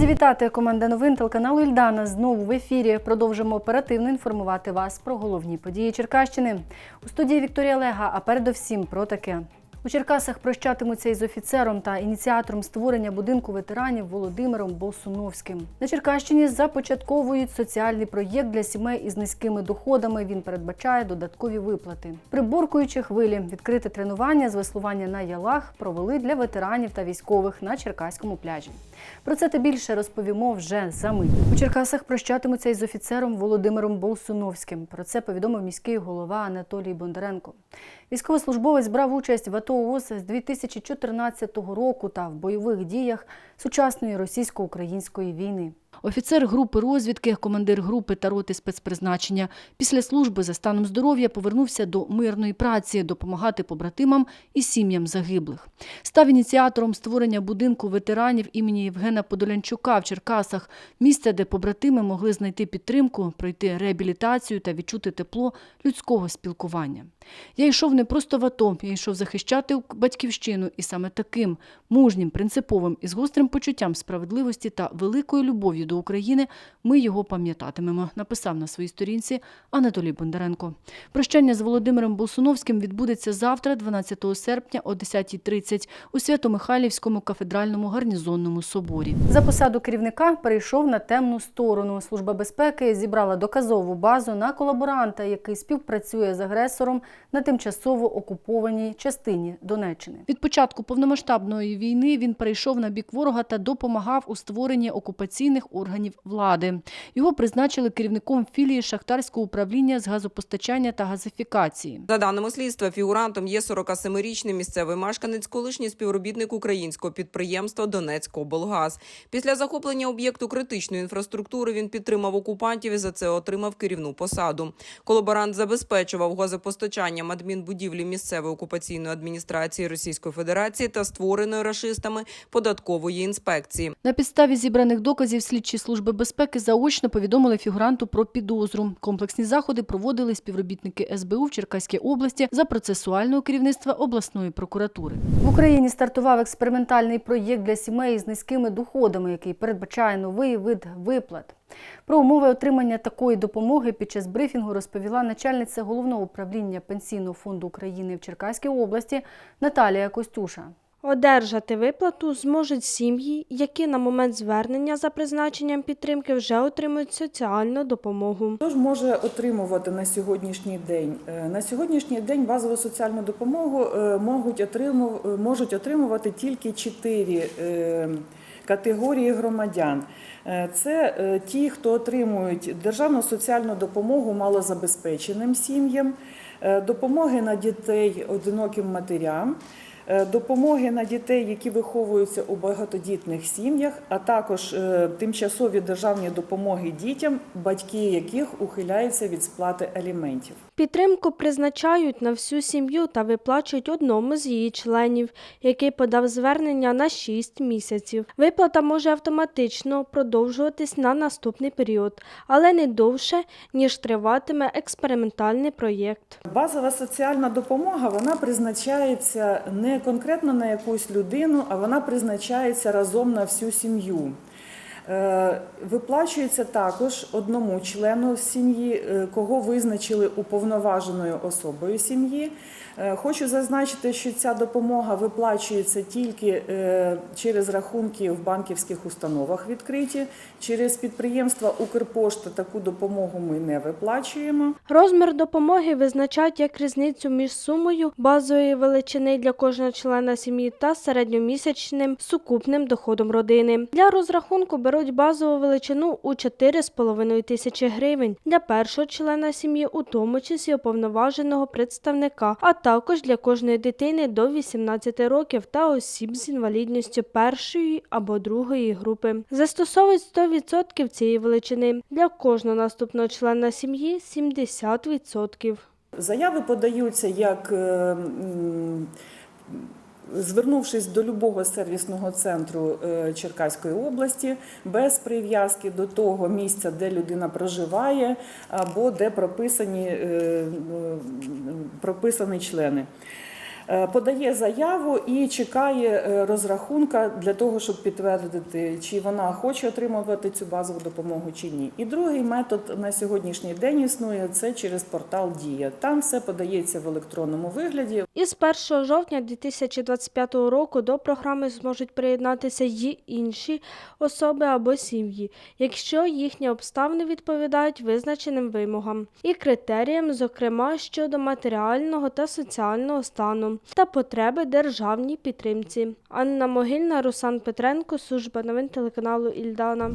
Раді вітати команда новин телеканалу Ільдана. Знову в ефірі продовжимо оперативно інформувати вас про головні події Черкащини. У студії Вікторія Лега, а передовсім про таке. У Черкасах прощатимуться із офіцером та ініціатором створення будинку ветеранів Володимиром Болсуновським. На Черкащині започатковують соціальний проєкт для сімей із низькими доходами. Він передбачає додаткові виплати. Приборкуючи хвилі, відкрите тренування з веслування на ялах провели для ветеранів та військових на Черкаському пляжі. Про це та більше розповімо вже за мить. У Черкасах прощатимуться із офіцером Володимиром Болсуновським. Про це повідомив міський голова Анатолій Бондаренко. Військовослужбовець брав участь в АТО ООС з 2014 року та в бойових діях сучасної російсько-української війни. Офіцер групи розвідки, командир групи та роти спецпризначення. Після служби за станом здоров'я повернувся до мирної праці, допомагати побратимам і сім'ям загиблих. Став ініціатором створення будинку ветеранів імені Євгена Подолянчука в Черкасах, місце, де побратими могли знайти підтримку, пройти реабілітацію та відчути тепло людського спілкування. Я йшов не просто в АТО, я йшов захищати батьківщину, і саме таким мужнім, принциповим і з гострим почуттям справедливості та великою любов'ю до України ми його пам'ятатимемо, написав на своїй сторінці Анатолій Бондаренко. Прощання з Володимиром Болсуновським відбудеться завтра, 12 серпня о 10.30 у Свято-Михайлівському кафедральному гарнізонному соборі. За посаду керівника перейшов на темну сторону. Служба безпеки зібрала доказову базу на колаборанта, який співпрацює з агресором на тимчасово окупованій частині Донеччини. Від початку повномасштабної війни він перейшов на бік ворога та допомагав у створенні окупаційних органів влади. Його призначили керівником філії шахтарського управління з газопостачання та газифікації. За даними слідства, фігурантом є 47-річний місцевий мешканець, колишній співробітник українського підприємства «Донецькоблгаз». Після захоплення об'єкту критичної інфраструктури він підтримав окупантів і за це отримав керівну посаду. Колаборант забезпечував газопостачанням адмінбудівлі місцевої окупаційної адміністрації Російської Федерації та створеної рашистами податкової інспекції. На підставі зібраних доказів слідчі служби безпеки заочно повідомили фігуранту про підозру. Комплексні заходи проводили співробітники СБУ в Черкаській області за процесуального керівництва обласної прокуратури. В Україні стартував експериментальний проєкт для сімей з низькими доходами, який передбачає новий вид виплат. Про умови отримання такої допомоги під час брифінгу розповіла начальниця головного управління Пенсійного фонду України в Черкаській області Наталія Костюша. Одержати виплату зможуть сім'ї, які на момент звернення за призначенням підтримки вже отримують соціальну допомогу. Хто ж може отримувати на сьогоднішній день? Е, На сьогоднішній день базову соціальну допомогу е, можуть отримувати, можуть отримувати тільки чотири е, категорії громадян. Е, Це е, ті, хто отримують державну соціальну допомогу малозабезпеченим сім'ям, е, допомоги на дітей одиноким матерям. Е, Допомоги на дітей, які виховуються у багатодітних сім'ях, а також е, тимчасові державні допомоги дітям, батьки яких ухиляються від сплати аліментів. Підтримку призначають на всю сім'ю та виплачують одному з її членів, який подав звернення на 6 місяців. Виплата може автоматично продовжуватись на наступний період, але не довше, ніж триватиме експериментальний проєкт. Базова соціальна допомога вона призначається не конкретно на якусь людину, а вона призначається разом на всю сім'ю. Е, Виплачується також одному члену сім'ї, е, кого визначили уповноваженою особою сім'ї. Е, Хочу зазначити, що ця допомога виплачується тільки через рахунки в банківських установах відкриті. Через підприємства Укрпошта таку допомогу ми не виплачуємо. Розмір допомоги визначають як різницю між сумою базової величини для кожного члена сім'ї та середньомісячним сукупним доходом родини. Для розрахунку беруть базову величину у 4,5 тисячі гривень для першого члена сім'ї, у тому числі уповноваженого представника, а також для кожної дитини до 18 років та осіб з інвалідністю першої або другої групи. Застосовують 100% цієї величини для кожного наступного члена сім'ї 70%. Заяви подаються як е, м, звернувшись до любого сервісного центру е, Черкаської області без прив'язки до того місця, де людина проживає, або де прописані, е, прописані члени. Е, Подає заяву і чекає е, розрахунка для того, щоб підтвердити, чи вона хоче отримувати цю базову допомогу чи ні. І другий метод на сьогоднішній день існує це через портал Дія. Там все подається в електронному вигляді. Із 1 жовтня 2025 року до програми зможуть приєднатися й інші особи або сім'ї, якщо їхні обставини відповідають визначеним вимогам і критеріям, зокрема щодо матеріального та соціального стану та потреби державній підтримці. Анна Могильна, Руслан Петренко, служба новин телеканалу Ільдана.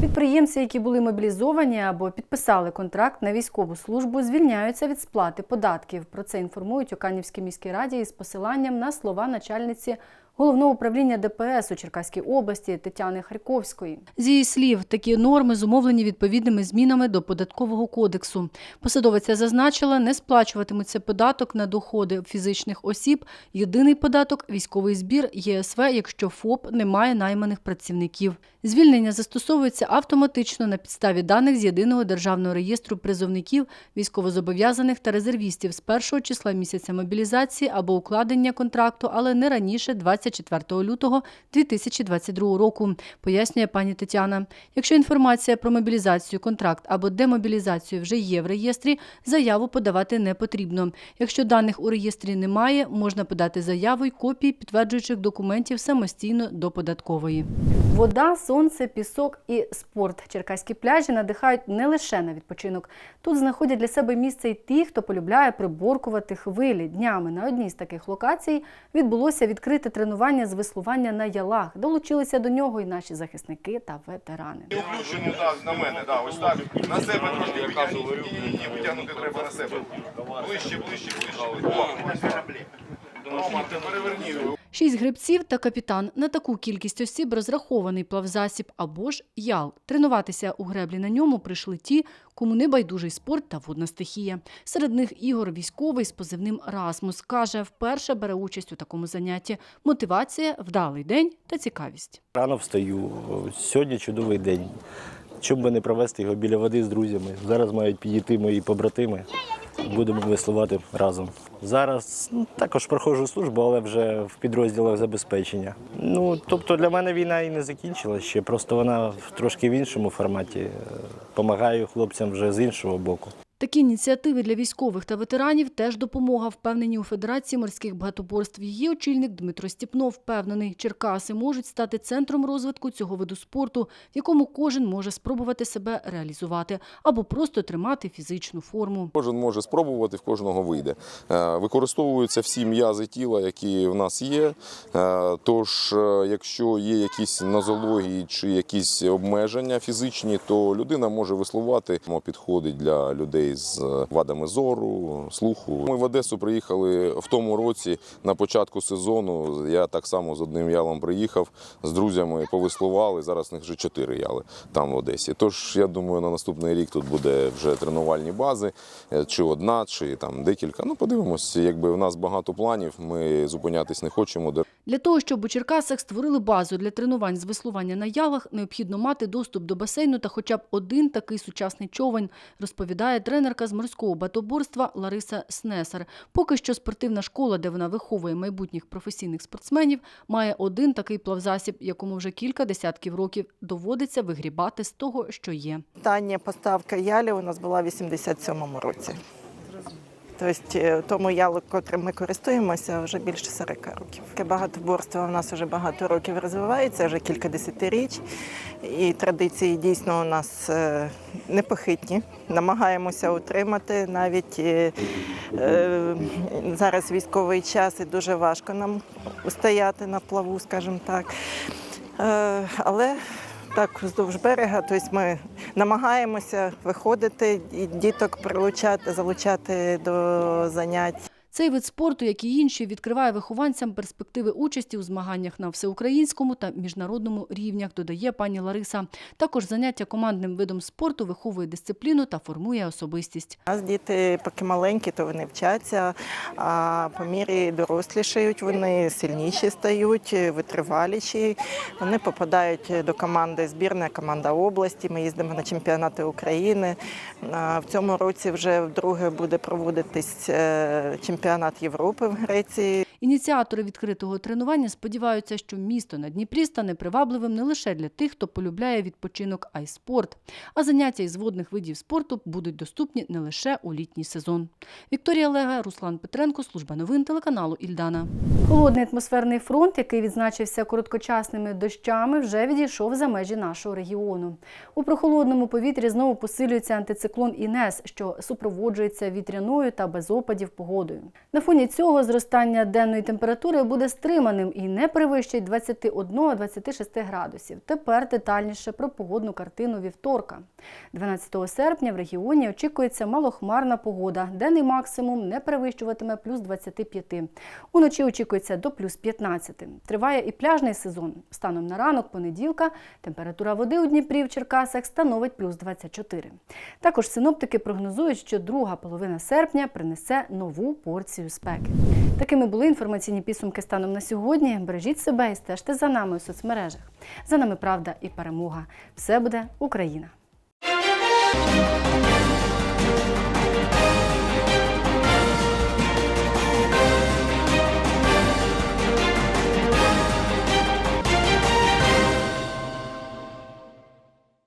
Підприємці, які були мобілізовані або підписали контракт на військову службу, звільняються від сплати податків. Про це інформують у Канівській міській раді із посиланням на слова начальниці головного управління ДПС у Черкаській області Тетяни Харьковської. З її слів, такі норми зумовлені відповідними змінами до податкового кодексу. Посадовиця зазначила, не сплачуватиметься податок на доходи фізичних осіб, єдиний податок військовий збір ЄСВ, якщо ФОП не має найманих працівників. Звільнення застосовується автоматично на підставі даних з єдиного державного реєстру призовників, військовозобов'язаних та резервістів з першого числа місяця мобілізації або укладення контракту, але не раніше 24 лютого 2022 року, пояснює пані Тетяна. Якщо інформація про мобілізацію, контракт або демобілізацію вже є в реєстрі, заяву подавати не потрібно. Якщо даних у реєстрі немає, можна подати заяву й копії підтверджуючих документів самостійно до податкової. Вода, сонце, пісок і спорт. Черкаські пляжі надихають не лише на відпочинок. Тут знаходять для себе місце й ті, хто полюбляє приборкувати хвилі. Днями на одній з таких локацій відбулося відкрите тренування з веслування на ялах. Долучилися до нього і наші захисники та ветерани. І на мене, ось так. На себе трошки витягнути. Ні, витягнути треба на себе. Ближче, ближче, ближче. Рома, ти переверні. Шість грибців та капітан на таку кількість осіб розрахований плавзасіб або ж ял. Тренуватися у греблі на ньому прийшли ті, кому не байдужий спорт та водна стихія. Серед них Ігор військовий з позивним Расмус каже, вперше бере участь у такому занятті. Мотивація, вдалий день та цікавість. Рано встаю. Сьогодні чудовий день. Чому би не провести його біля води з друзями? Зараз мають підійти мої побратими. Будемо веслувати разом. Зараз ну, також проходжу службу, але вже в підрозділах забезпечення. Ну тобто для мене війна і не закінчилася ще, просто вона трошки в іншому форматі. Помагаю хлопцям вже з іншого боку. Такі ініціативи для військових та ветеранів теж допомога, впевнені у Федерації морських багатоборств. Її очільник Дмитро Стіпнов впевнений, Черкаси можуть стати центром розвитку цього виду спорту, в якому кожен може спробувати себе реалізувати або просто тримати фізичну форму. Кожен може спробувати, в кожного вийде. Е, Використовуються всі м'язи тіла, які в нас є. Е, Тож, е, якщо є якісь нозології чи якісь обмеження фізичні, то людина може веслувати. Воно Підходить для людей з вадами зору, слуху. Ми в Одесу приїхали в тому році на початку сезону. Я так само з одним ялом приїхав з друзями, повеслували. Зараз в них вже чотири яли там в Одесі. Тож я думаю, на наступний рік тут буде вже тренувальні бази, е, чи одна, чи там декілька. Ну подивимось, якби в нас багато планів. Ми зупинятись не хочемо. Для того, щоб у Черкасах створили базу для тренувань з веслування на ялах, необхідно мати доступ до басейну та хоча б один такий сучасний човен, розповідає тренерка з морського батоборства Лариса Снесар. Поки що спортивна школа, де вона виховує майбутніх професійних спортсменів, має один такий плавзасіб, якому вже кілька десятків років доводиться вигрібати з того, що є. Остання поставка ялі у нас була в 87-му році. Тобто е, тому ялу, котрим ми користуємося, вже більше 40 років. Таке Багатоборство у нас вже багато років розвивається, вже кілька десятиріч. І традиції дійсно у нас е, непохитні. Намагаємося утримати. Навіть е, зараз військовий час і дуже важко нам устояти на плаву, скажімо так. Але так, вздовж берега, тобто ми намагаємося виходити і діток прилучати, залучати до занять. Цей вид спорту, як і інші, відкриває вихованцям перспективи участі у змаганнях на всеукраїнському та міжнародному рівнях, додає пані Лариса. Також заняття командним видом спорту виховує дисципліну та формує особистість. Нас діти поки маленькі, то вони вчаться, а по мірі дорослішають, вони сильніші стають, витриваліші. Вони попадають до команди збірна команда області. Ми їздимо на чемпіонати України. В цьому році вже вдруге буде проводитись е, чемпіонат Європи в Греції. Ініціатори відкритого тренування сподіваються, що місто на Дніпрі стане привабливим не лише для тих, хто полюбляє відпочинок, а й спорт. А заняття із водних видів спорту будуть доступні не лише у літній сезон. Вікторія Лега, Руслан Петренко, служба новин телеканалу Ільдана. Холодний атмосферний фронт, який відзначився короткочасними дощами, вже відійшов за межі нашого регіону. У прохолодному повітрі знову посилюється антициклон Інес, що супроводжується вітряною та без опадів погодою. На фоні цього зростання денної температури буде стриманим і не перевищить 21-26 градусів. Тепер детальніше про погодну картину вівторка. 12 серпня в регіоні очікується малохмарна погода. Денний максимум не перевищуватиме плюс 25. Уночі очікується до плюс 15. Триває і пляжний сезон. Станом на ранок понеділка температура води у Дніпрі в Черкасах становить плюс 24. Також синоптики прогнозують, що друга половина серпня принесе нову порцію спеки. Такими були інформаційні підсумки станом на сьогодні. Бережіть себе і стежте за нами у соцмережах. За нами правда і перемога. Все буде Україна!